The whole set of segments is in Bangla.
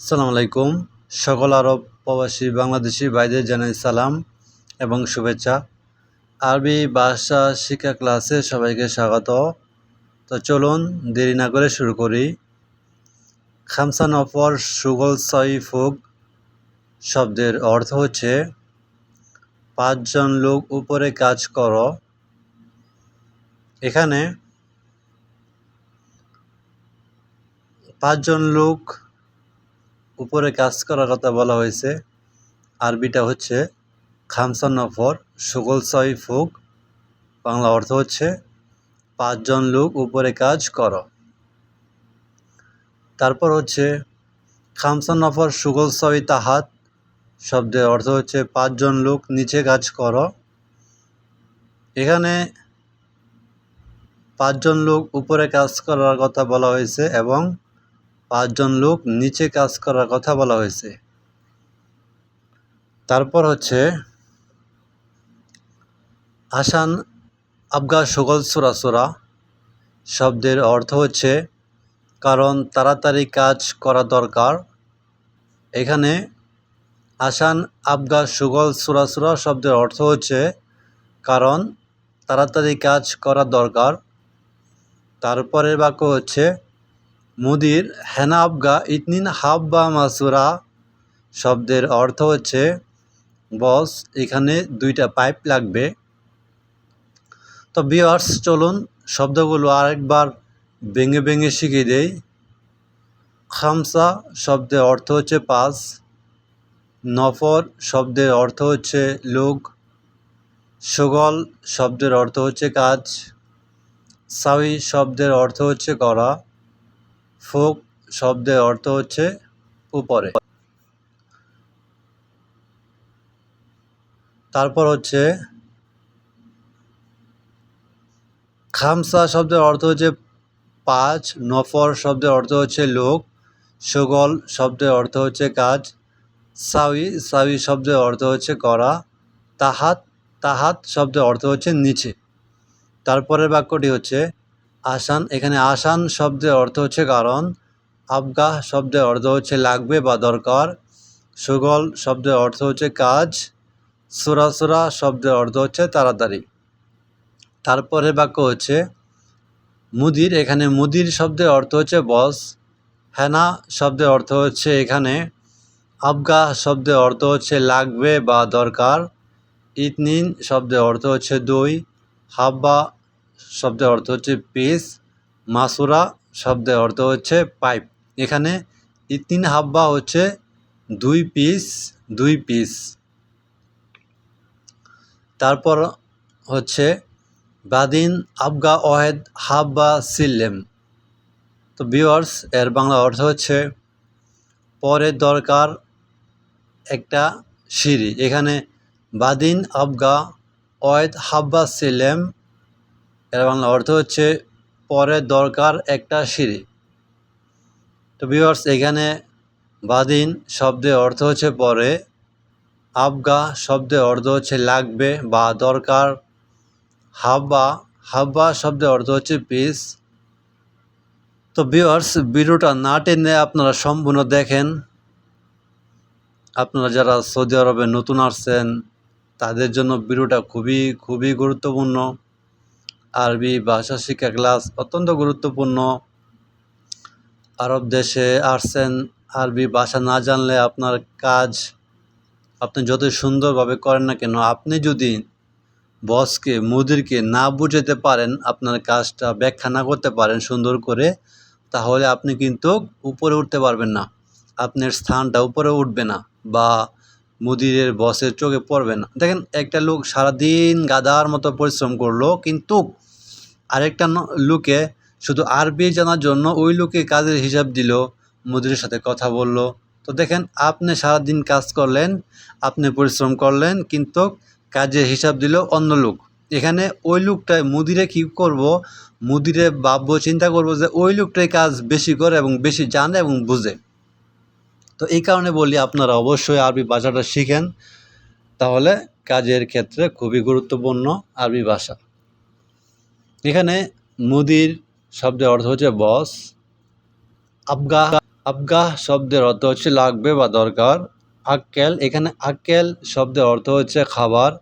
আসসালামু আলাইকুম। সকল আরব প্রবাসী, বাংলাদেশি ভাইদের জানাই সালাম এবং শুভেচ্ছা। আরবি ভাষা শিক্ষা ক্লাসে সবাইকে স্বাগত। তো চলুন দেরি না করে শুরু করি। খামসান অফর সুগল সই ফুক শব্দের অর্থ হচ্ছে, পাঁচজন লোক উপরে কাজ করো। এখানে পাঁচজন লোক উপরে কাজ করার কথা বলা হয়েছে। আরবিটা হচ্ছে খামসান নফর, সুগল সই ফুক, বাংলা অর্থ হচ্ছে পাঁচজন লোক উপরে কাজ করো। তারপর হচ্ছে খামসান নফর, সুগল সই তাহাত শব্দের অর্থ হচ্ছে পাঁচজন লোক নিচে কাজ করো। এখানে পাঁচজন লোক উপরে কাজ করার কথা বলা হয়েছে এবং পাঁচজন লোক নিচে কাজ করার কথা বলা হয়েছে। তারপর হচ্ছে আসান আবগা সুগল সুরাসুরা শব্দের অর্থ হচ্ছে কারণ তাড়াতাড়ি কাজ করা দরকার। এখানে আসান আবগা সুগল সুরাসুরা শব্দের অর্থ হচ্ছে কারণ তাড়াতাড়ি কাজ করা দরকার। তারপরের বাক্য হচ্ছে মুদির হেনা আবগা ইতনিন হাব্বা মাসুরা শব্দের অর্থ হচ্ছে, বস, এখানে দুইটা পাইপ লাগবে। তো বিয়ার্স চলুন শব্দগুলো আরেকবার ভেঙে ভেঙে শিখিয়ে দেই। খামসা শব্দের অর্থ হচ্ছে পাঁচ নফর শব্দের অর্থ হচ্ছে লোক, সুগল শব্দের অর্থ হচ্ছে কাজ, সাউই শব্দের অর্থ হচ্ছে করা। ফোক শব্দের অর্থ হচ্ছে উপরে। তারপর হচ্ছে খামসা শব্দের অর্থ হচ্ছে পাঁচ, নফর শব্দের অর্থ হচ্ছে লোক, সুগল শব্দের অর্থ হচ্ছে কাজ, সাউই সাউই শব্দের অর্থ হচ্ছে করা, তাহাত তাহাত শব্দের অর্থ হচ্ছে নিচে। তারপরের বাক্যটি হচ্ছে আসান, এখানে আসান শব্দের অর্থ হচ্ছে কারণ, আবগাহ শব্দের অর্থ হচ্ছে লাগবে বা দরকার, সুগল শব্দের অর্থ হচ্ছে কাজ, সুরাসুরা শব্দের অর্থ হচ্ছে তাড়াতাড়ি। তারপরে বাক্য হচ্ছে, মুদির, এখানে মুদির শব্দের অর্থ হচ্ছে বস, হেনা শব্দের অর্থ হচ্ছে এখানে, আবগাহ শব্দের অর্থ হচ্ছে লাগবে বা দরকার, ইতনিন শব্দের অর্থ হচ্ছে দই, হাব্বা শব্দের অর্থ হচ্ছে পিস মাসুরা শব্দের অর্থ হচ্ছে পাইপ। এখানে ইতিন হাব্বা হচ্ছে দুই পিস দুই পিস। তারপর হচ্ছে বাদিন আবগা ওহেদ হাব্বা সিল্লেম। তো বিওয়ার্স এর বাংলা অর্থ হচ্ছে পরে দরকার একটা সিঁড়ি। এখানে বাদিন আবগা ওয়েদ হাব্বা সিলেম এর বাংলা অর্থ হচ্ছে পরে দরকার একটা সিঁড়ি। তো ভিউয়ার্স এখানে বাদিন শব্দের অর্থ হচ্ছে পরে, আবগা শব্দের অর্থ হচ্ছে লাগবে বা দরকার, হাব্বা হাব্বা শব্দের অর্থ হচ্ছে পিস তো ভিউয়ার্স ভিডিওটা না টেনে আপনারা সম্পূর্ণ দেখেন। আপনারা যারা সৌদি আরবে নতুন আসছেন, তাদের জন্য ভিডিওটা খুবই খুবই গুরুত্বপূর্ণ। আরবি ভাষা শিক্ষা ক্লাস অত্যন্ত গুরুত্বপূর্ণ। আরব দেশে আসছেন আরবি ভাষা না জানলে আপনার কাজ আপনি যতই সুন্দরভাবে করেন না কেন, আপনি যদি বসকে, মুদিরকে না বুঝাতে পারেন, আপনার কাজটা ব্যাখ্যা না করতে পারেন সুন্দর করে, তাহলে আপনি কিন্তু উপরে উঠতে পারবেন না। আপনার স্থানটা উপরে উঠবে না বা মুদিরের বসের চোখে পড়বে না। দেখেন, একটা লোক সারাদিন গাদার মতো পরিশ্রম করল, কিন্তু আরেকটা লোকে শুধু আরবি জানার জন্য ওই লোকে কাজের হিসাব দিল মুদিরের সাথে কথা বলল। তো দেখেন, আপনি সারাদিন কাজ করলেন, আপনি পরিশ্রম করলেন, কিন্তু কাজের হিসাব দিল অন্য লোক। এখানে ওই লোকটাই মুদিরে কী করব? মুদিরে ভাববো, চিন্তা করব যে ওই লোকটাই কাজ বেশি করে এবং বেশি জানে এবং বুঝে। তো এই কারণে বলি আপনারা অবশ্যই আরবি ভাষাটা শিখেন। তাহলে কাজের ক্ষেত্রে খুবই গুরুত্বপূর্ণ আরবি ভাষা। এখানে মুদির শব্দের অর্থ হচ্ছে বস। আবগা আবগাহ শব্দের অর্থ হচ্ছে লাগবে বা দরকার। আক্কেল, এখানে আক্কেল শব্দের অর্থ হচ্ছে খাবার।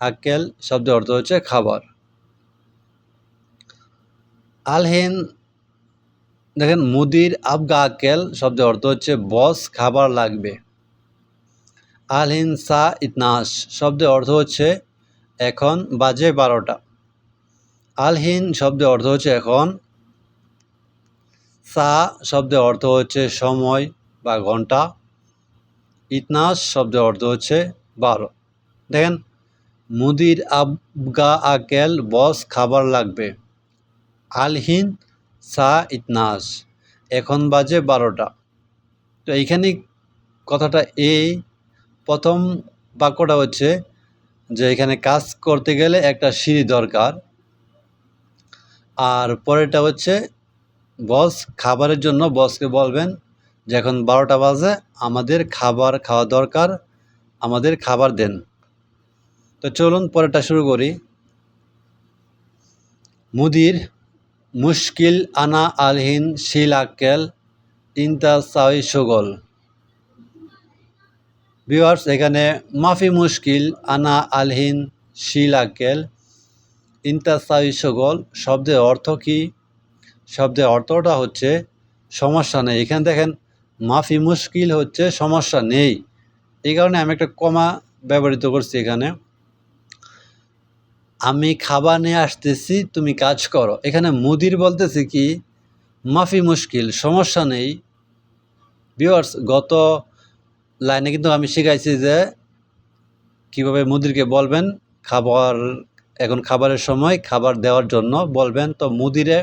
আক্কেল শব্দের অর্থ হচ্ছে খাবার। আলহিন দেখেন, মুদির আবগা আক্কেল শব্দের অর্থ হচ্ছে, বস খাবার লাগবে। আলহিন সা ইতনাস শব্দের অর্থ হচ্ছে, এখন বাজে বারোটা। আলহিন শব্দের অর্থ হচ্ছে, এখন। সা শব্দের অর্থ হচ্ছে, সময় বা ঘণ্টা। ইতনাস শব্দের অর্থ হচ্ছে, বারো। দেখেন, মুদির আবগা আকেল বস খাবার লাগবে। আলহিন সা ইতনাস। এখন বাজে বারোটা। তো এইখানে কথাটা এই প্রথম বাক্যটা হচ্ছে যে এখানে কাজ করতে গেলে একটা সিঁড়ি দরকার। আর পরেরটা হচ্ছে বস খাবারের জন্য বসকে বলবেন যে এখন বারোটা বাজে, আমাদের খাবার খাওয়া দরকার, আমাদের খাবার দেন। তো চলুন পরেরটা শুরু করি। মুদির মুশকিল আনা আলহিন শিল আক্কেল ইন্তা সাই সুগল। ভিউয়ার্স এখানে মাফি মুশকিল আনা আলহিন শিল আক্কেল ইন্তা সাই সুগল, শব্দের অর্থ কী? শব্দের অর্থটা হচ্ছে সমস্যা নেই। এখানে দেখেন, মাফি মুশকিল হচ্ছে সমস্যা নেই। এই কারণে আমি একটা কমা ব্যবহৃত করছি এখানে। আমি খাবার নিয়ে আসতেছি, তুমি কাজ করো। এখানে মুদির বলতেছি কি, মাফি মুশকিল, সমস্যা নেই। ভিওয়ার্স গত লাইনে কিন্তু আমি শিখাইছি যে কীভাবে মুদিরকে বলবেন, খাবার, এখন খাবারের সময় খাবার দেওয়ার জন্য বলবেন। তো মুদিরে,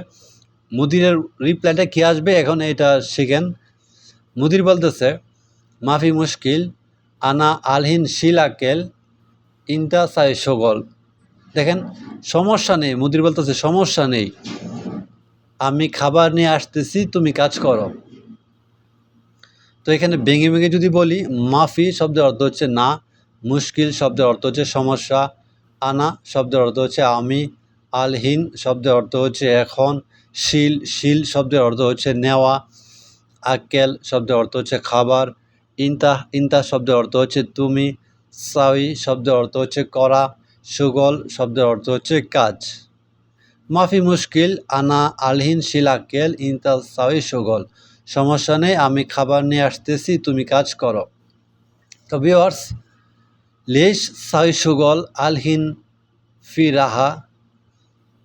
মুদিরের রিপ্লাইটা কী আসবে? এখন এটা শিখেন। মুদির বলতেছে, মাফি মুশকিল, আনা আলহিন শিল আকেল ইন্তা সাই সগল। দেখেন, সমস্যা নেই, মুদির বলতেছে, সমস্যা নেই। আমি খাবার নিয়ে আসতেছি, তুমি কাজ করো। তো এখানে ভেঙে ভেঙে যদি বলি, মাফি শব্দের অর্থ হচ্ছে না, মুশকিল শব্দের অর্থ হচ্ছে সমস্যা, আনা শব্দের অর্থ হচ্ছে আমি, আলহীন শব্দের অর্থ হচ্ছে এখন, শিল শিল শব্দের অর্থ হচ্ছে নেওয়া, আক্কেল শব্দের অর্থ হচ্ছে খাবার ইন্তা ইন্তা শব্দের অর্থ হচ্ছে তুমি সাউই শব্দের অর্থ হচ্ছে করা সুগল শব্দের অর্থ হচ্ছে কাজ। মাফি মুশকিল, আনা আলহিন, শিল আক্কেল ইন্তা সাউই সুগল। সমস্যা নেই, আমি খাবার নিয়ে আসতেছি, তুমি কাজ করো। তো ভিওয়ার্স লেশ সাই সুগল, আলহিন ফি রাহা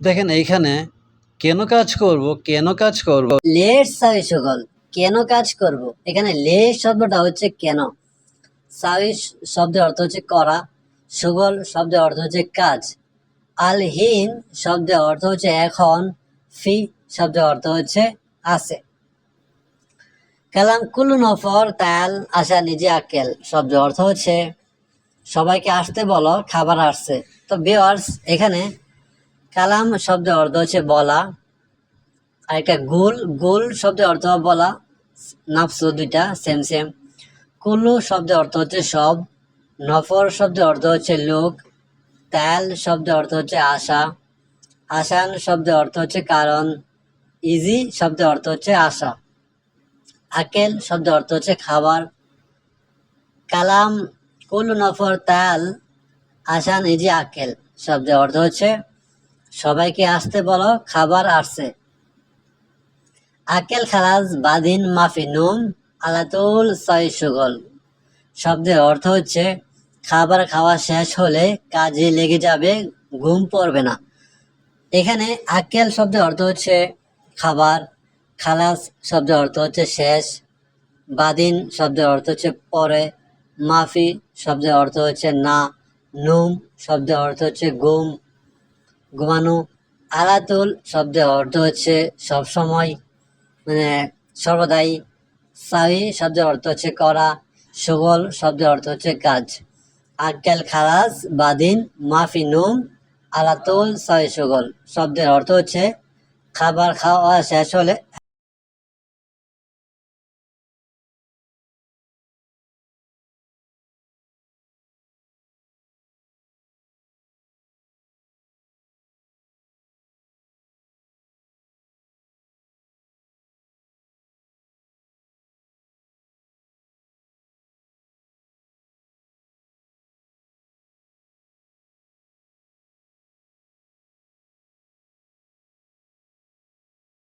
দেখেন এইখানে কেন কাজ করব, কেন কাজ করব? লেট সাবি সুগল, কেন কাজ করব? এখানে লেট শব্দটা হচ্ছে কেন? সাবি শব্দের অর্থ হচ্ছে করা। সুগল শব্দের অর্থ হচ্ছে কাজ। আলহীন শব্দের অর্থ হচ্ছে এখন, ফি শব্দের অর্থ হচ্ছে আছে। কালাম কুলু নফর তাল আশা নিজে আকেল শব্দের অর্থ হচ্ছে, সবাইকে আসতে বলো, খাবার আসছে। তো বিয়ার্স এখানে কালাম শব্দের অর্থ হচ্ছে বলা, আর একটা গোল গোল শব্দের অর্থ বলা, নাফসু দুইটা সেম সেম কুলু শব্দের অর্থ হচ্ছে সব নফর শব্দের অর্থ হচ্ছে লোক, তাল শব্দের অর্থ হচ্ছে আশা, আসান শব্দের অর্থ হচ্ছে কারণ, ইজি শব্দের অর্থ হচ্ছে আশা, আকেল শব্দের অর্থ হচ্ছে খাবার, কালাম কুল্লু নফর, তাল, আসান, ইজি, আকেল শব্দের অর্থ হচ্ছে সবাইকে আসতে বলো, খাবার আসছে। আকেল খালাজ বাদিন, মাফি নুম আলাতুল সয় সুগল শব্দের অর্থ হচ্ছে খাবার খাওয়া শেষ হলে কাজে লেগে যাবে, ঘুম পড়বে না। এখানে আকেল শব্দের অর্থ হচ্ছে খাবার, খালাস শব্দের অর্থ হচ্ছে শেষ, বাদিন শব্দের অর্থ হচ্ছে পরে, মাফি শব্দের অর্থ হচ্ছে না, নুম শব্দের অর্থ হচ্ছে ঘুম ঘুমানো, আলাতুল শব্দের অর্থ হচ্ছে সব সময় মানে সর্বদাই, সাহি শব্দের অর্থ হচ্ছে করা, সুগল শব্দের অর্থ হচ্ছে কাজ। আক্কেল খালাস, বাদিন, মাফি, নুম, আলাতুল, সয়, সুগল। শব্দের অর্থ হচ্ছে, খাবার খাওয়া শেষ হলে